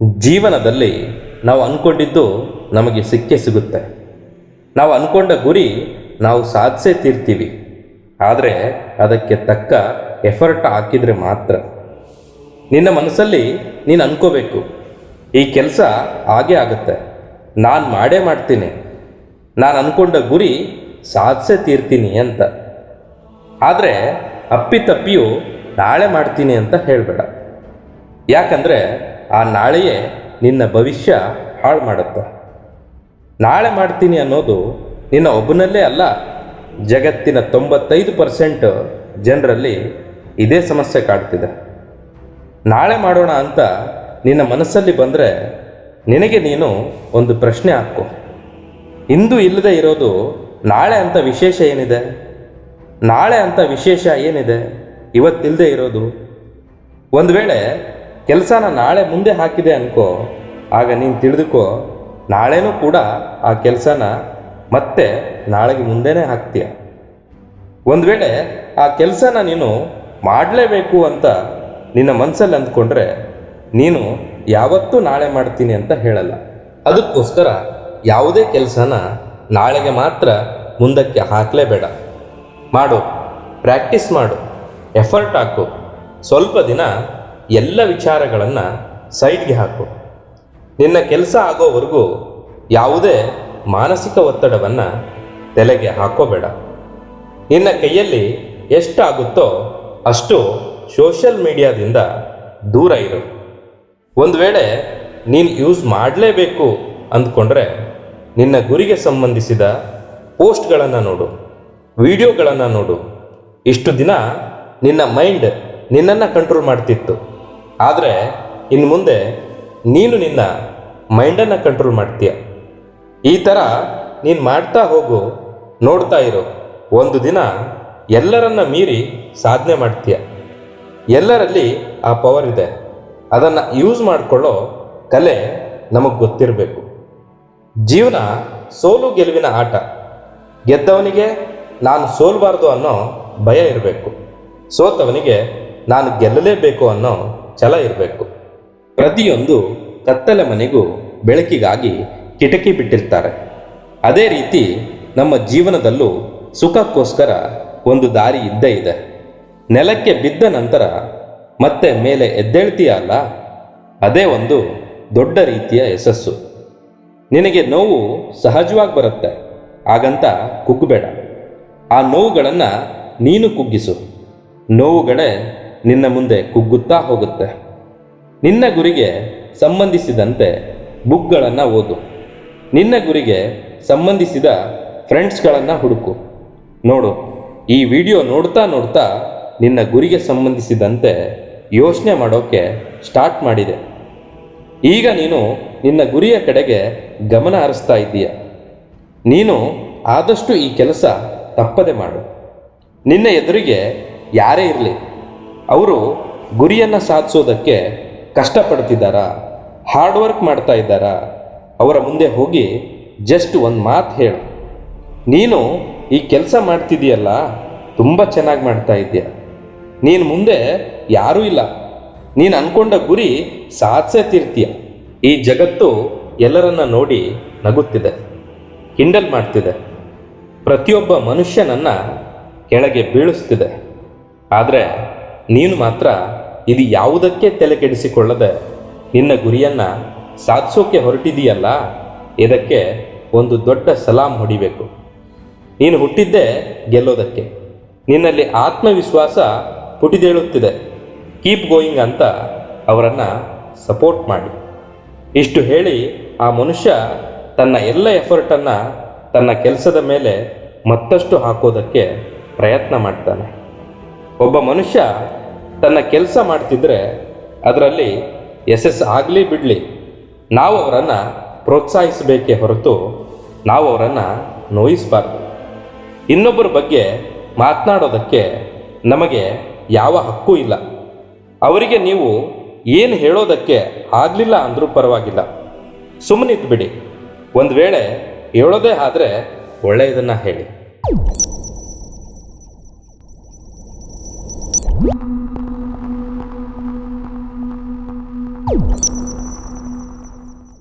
ಜೀವನದಲ್ಲಿ ನಾವು ಅಂದ್ಕೊಂಡಿದ್ದು ನಮಗೆ ಸಿಕ್ಕೇ ಸಿಗುತ್ತೆ. ನಾವು ಅಂದ್ಕೊಂಡ ಗುರಿ ನಾವು ಸಾಧಿಸೇ ತೀರ್ತೀವಿ. ಆದರೆ ಅದಕ್ಕೆ ತಕ್ಕ ಎಫರ್ಟ್ ಹಾಕಿದರೆ ಮಾತ್ರ. ನಿನ್ನ ಮನಸ್ಸಲ್ಲಿ ನೀನು ಅನ್ಕೋಬೇಕು, ಈ ಕೆಲಸ ಹಾಗೇ ಆಗುತ್ತೆ. ನಾನು ಮಾಡೇ ಮಾಡ್ತೀನಿ. ನಾನು ಅಂದ್ಕೊಂಡ ಗುರಿ ಸಾಧಿಸೇ ತೀರ್ತೀನಿ ಅಂತ. ಆದರೆ ಅಪ್ಪಿತಪ್ಪಿಯು ನಾಳೆ ಮಾಡ್ತೀನಿ ಅಂತ ಹೇಳಬೇಡ. ಯಾಕಂದರೆ ಆ ನಾಳೆಯೇ ನಿನ್ನ ಭವಿಷ್ಯ ಹಾಳು ಮಾಡುತ್ತೆ. ನಾಳೆ ಮಾಡ್ತೀನಿ ಅನ್ನೋದು ನಿನ್ನ ಒಬ್ಬನಲ್ಲೇ ಅಲ್ಲ, ಜಗತ್ತಿನ ತೊಂಬತ್ತೈದು ಪರ್ಸೆಂಟ್ ಜನರಲ್ಲಿ ಇದೇ ಸಮಸ್ಯೆ ಕಾಡ್ತಿದೆ. ನಾಳೆ ಮಾಡೋಣ ಅಂತ ನಿನ್ನ ಮನಸ್ಸಲ್ಲಿ ಬಂದರೆ ನಿನಗೆ ನೀನು ಒಂದು ಪ್ರಶ್ನೆ ಹಾಕು. ಇಂದು ಇಲ್ಲದೆ ಇರೋದು ನಾಳೆ ಅಂತ ವಿಶೇಷ ಏನಿದೆ? ನಾಳೆ ಅಂತ ವಿಶೇಷ ಏನಿದೆ? ಇವತ್ತಿಲ್ಲದೆ ಇರೋದು? ಒಂದು ವೇಳೆ ಕೆಲಸನ ನಾಳೆ ಮುಂದೆ ಹಾಕಿದೆ ಅನ್ಕೋ. ಆಗ ನೀನು ತಿಳಿದುಕೋ, ನಾಳೆನೂ ಕೂಡ ಆ ಕೆಲಸನ ಮತ್ತೆ ನಾಳೆಗೆ ಮುಂದೆನೇ ಹಾಕ್ತೀಯ. ಒಂದು ವೇಳೆ ಆ ಕೆಲಸನ ನೀನು ಮಾಡಲೇಬೇಕು ಅಂತ ನಿನ್ನ ಮನಸ್ಸಲ್ಲಿ ಅಂದ್ಕೊಂಡ್ರೆ ನೀನು ಯಾವತ್ತೂ ನಾಳೆ ಮಾಡ್ತೀನಿ ಅಂತ ಹೇಳಲ್ಲ. ಅದಕ್ಕೋಸ್ಕರ ಯಾವುದೇ ಕೆಲಸನ ನಾಳೆಗೆ ಮಾತ್ರ ಮುಂದಕ್ಕೆ ಹಾಕಲೇಬೇಡ. ಮಾಡು, ಪ್ರಾಕ್ಟೀಸ್ ಮಾಡು, ಎಫರ್ಟ್ ಹಾಕು. ಸ್ವಲ್ಪ ದಿನ ಎಲ್ಲ ವಿಚಾರಗಳನ್ನು ಸೈಡ್ಗೆ ಹಾಕು. ನಿನ್ನ ಕೆಲಸ ಆಗೋವರೆಗೂ ಯಾವುದೇ ಮಾನಸಿಕ ಒತ್ತಡವನ್ನು ತಲೆಗೆ ಹಾಕೋಬೇಡ. ನಿನ್ನ ಕೈಯಲ್ಲಿ ಎಷ್ಟಾಗುತ್ತೋ ಅಷ್ಟು ಸೋಷಲ್ ಮೀಡಿಯಾದಿಂದ ದೂರ ಇರು. ಒಂದು ವೇಳೆ ನೀನು ಯೂಸ್ ಮಾಡಲೇಬೇಕು ಅಂದ್ಕೊಂಡ್ರೆ ನಿನ್ನ ಗುರಿಗೆ ಸಂಬಂಧಿಸಿದ ಪೋಸ್ಟ್ಗಳನ್ನು ನೋಡು, ವಿಡಿಯೋಗಳನ್ನು ನೋಡು. ಇಷ್ಟು ದಿನ ನಿನ್ನ ಮೈಂಡ್ ನಿನ್ನನ್ನು ಕಂಟ್ರೋಲ್ ಮಾಡ್ತಿತ್ತು. ಆದರೆ ಇನ್ನು ಮುಂದೆ ನೀನು ನಿನ್ನ ಮೈಂಡನ್ನು ಕಂಟ್ರೋಲ್ ಮಾಡ್ತೀಯ. ಈ ಥರ ನೀನು ಮಾಡ್ತಾ ಹೋಗು, ನೋಡ್ತಾ ಇರು. ಒಂದು ದಿನ ಎಲ್ಲರನ್ನ ಮೀರಿ ಸಾಧನೆ ಮಾಡ್ತೀಯ. ಎಲ್ಲರಲ್ಲಿ ಆ ಪವರ್ ಇದೆ. ಅದನ್ನು ಯೂಸ್ ಮಾಡಿಕೊಳ್ಳೋ ಕಲೆ ನಮಗೆ ಗೊತ್ತಿರಬೇಕು. ಜೀವನ ಸೋಲು ಗೆಲುವಿನ ಆಟ. ಗೆದ್ದವನಿಗೆ ನಾನು ಸೋಲ್ಬಾರ್ದು ಅನ್ನೋ ಭಯ ಇರಬೇಕು. ಸೋತವನಿಗೆ ನಾನು ಗೆಲ್ಲಲೇಬೇಕು ಅನ್ನೋ ಛಲ ಇರಬೇಕು. ಪ್ರತಿಯೊಂದು ಕತ್ತಲೆ ಮನೆಗೂ ಬೆಳಕಿಗಾಗಿ ಕಿಟಕಿ ಬಿಟ್ಟಿರ್ತಾರೆ. ಅದೇ ರೀತಿ ನಮ್ಮ ಜೀವನದಲ್ಲೂ ಸುಖಕ್ಕೋಸ್ಕರ ಒಂದು ದಾರಿ ಇದ್ದೇ ಇದೆ. ನೆಲಕ್ಕೆ ಬಿದ್ದ ನಂತರ ಮತ್ತೆ ಮೇಲೆ ಎದ್ದೇಳ್ತೀಯ ಅಲ್ಲ? ಅದೇ ಒಂದು ದೊಡ್ಡ ರೀತಿಯ ಯಶಸ್ಸು. ನಿನಗೆ ನೋವು ಸಹಜವಾಗಿ ಬರುತ್ತೆ. ಹಾಗಂತ ಕುಗ್ಗಬೇಡ. ಆ ನೋವುಗಳನ್ನು ನೀನು ಕುಗ್ಗಿಸು. ನೋವುಗಳೇ ನಿನ್ನ ಮುಂದೆ ಕುಗ್ಗುತ್ತಾ ಹೋಗುತ್ತೆ. ನಿನ್ನ ಗುರಿಗೆ ಸಂಬಂಧಿಸಿದಂತೆ ಬುಕ್ಗಳನ್ನು ಓದು. ನಿನ್ನ ಗುರಿಗೆ ಸಂಬಂಧಿಸಿದ ಫ್ರೆಂಡ್ಸ್ಗಳನ್ನು ಹುಡುಕು. ನೋಡು, ಈ ವಿಡಿಯೋ ನೋಡ್ತಾ ನೋಡ್ತಾ ನಿನ್ನ ಗುರಿಗೆ ಸಂಬಂಧಿಸಿದಂತೆ ಯೋಚನೆ ಮಾಡೋಕ್ಕೆ ಸ್ಟಾರ್ಟ್ ಮಾಡಿದೆ. ಈಗ ನೀನು ನಿನ್ನ ಗುರಿಯ ಕಡೆಗೆ ಗಮನ ಹರಿಸ್ತಾ ಇದ್ದೀಯ. ನೀನು ಆದಷ್ಟು ಈ ಕೆಲಸ ತಪ್ಪದೆ ಮಾಡು. ನಿನ್ನ ಎದುರಿಗೆ ಯಾರೇ ಇರಲಿ ಅವರು ಗುರಿಯನ್ನು ಸಾಧಿಸೋದಕ್ಕೆ ಕಷ್ಟಪಡ್ತಿದ್ದಾರಾ? ಹಾರ್ಡ್ ವರ್ಕ್ ಮಾಡ್ತಾ ಇದ್ದಾರಾ? ಅವರ ಮುಂದೆ ಹೋಗಿ ಜಸ್ಟ್ ಒಂದು ಮಾತು ಹೇಳು. ನೀನು ಈ ಕೆಲಸ ಮಾಡ್ತಿದೀಯಲ್ಲ ತುಂಬ ಚೆನ್ನಾಗಿ ಮಾಡ್ತಾ ಇದ್ದೀಯ. ನೀನು ಮುಂದೆ ಯಾರೂ ಇಲ್ಲ. ನೀನು ಅನ್ಕೊಂಡ ಗುರಿ ಸಾಧಿಸೇ ತೀರ್ತೀಯ. ಈ ಜಗತ್ತು ಎಲ್ಲರನ್ನ ನೋಡಿ ನಗುತ್ತಿದೆ ಹಿಂಡಲ್ ಮಾಡ್ತಿದೆ. ಪ್ರತಿಯೊಬ್ಬ ಮನುಷ್ಯನನ್ನು ಕೆಳಗೆ ಬೀಳಿಸ್ತಿದೆ. ಆದರೆ ನೀನು ಮಾತ್ರ ಇದು ಯಾವುದಕ್ಕೆ ತಲೆ ಕೆಡಿಸಿಕೊಳ್ಳದೆ ನಿನ್ನ ಗುರಿಯನ್ನು ಸಾಧಿಸೋಕೆ ಹೊರಟಿದೆಯಲ್ಲ ಇದಕ್ಕೆ ಒಂದು ದೊಡ್ಡ ಸಲಾಂ ಹೊಡಿಬೇಕು. ನೀನು ಹುಟ್ಟಿದ್ದೇ ಗೆಲ್ಲೋದಕ್ಕೆ. ನಿನ್ನಲ್ಲಿ ಆತ್ಮವಿಶ್ವಾಸ ಪುಟಿದೇಳುತ್ತಿದೆ. ಕೀಪ್ ಗೋಯಿಂಗ್ ಅಂತ ಅವರನ್ನು ಸಪೋರ್ಟ್ ಮಾಡಿ. ಇಷ್ಟು ಹೇಳಿ ಆ ಮನುಷ್ಯ ತನ್ನ ಎಲ್ಲ ಎಫರ್ಟನ್ನು ತನ್ನ ಕೆಲಸದ ಮೇಲೆ ಮತ್ತಷ್ಟು ಹಾಕೋದಕ್ಕೆ ಪ್ರಯತ್ನ ಮಾಡ್ತಾನೆ. ಒಬ್ಬ ಮನುಷ್ಯ ತನ್ನ ಕೆಲಸ ಮಾಡ್ತಿದ್ರೆ ಅದರಲ್ಲಿ ಯಶಸ್ಸು ಆಗಲಿ ಬಿಡಲಿ. ನಾವು ಅವರನ್ನು ಪ್ರೋತ್ಸಾಹಿಸಬೇಕೇ ಹೊರತು ನಾವು ಅವರನ್ನು ನೋಯಿಸಬಾರ್ದು. ಇನ್ನೊಬ್ಬರ ಬಗ್ಗೆ ಮಾತನಾಡೋದಕ್ಕೆ ನಮಗೆ ಯಾವ ಹಕ್ಕೂ ಇಲ್ಲ. ಅವರಿಗೆ ನೀವು ಏನು ಹೇಳೋದಕ್ಕೆ ಆಗಲಿಲ್ಲ ಅಂದರೂ ಪರವಾಗಿಲ್ಲ. ಸುಮ್ಮನಿದ್ದು ಬಿಡಿ ಒಂದು ವೇಳೆ ಹೇಳೋದೇ ಆದರೆ ಒಳ್ಳೆಯದನ್ನು ಹೇಳಿ.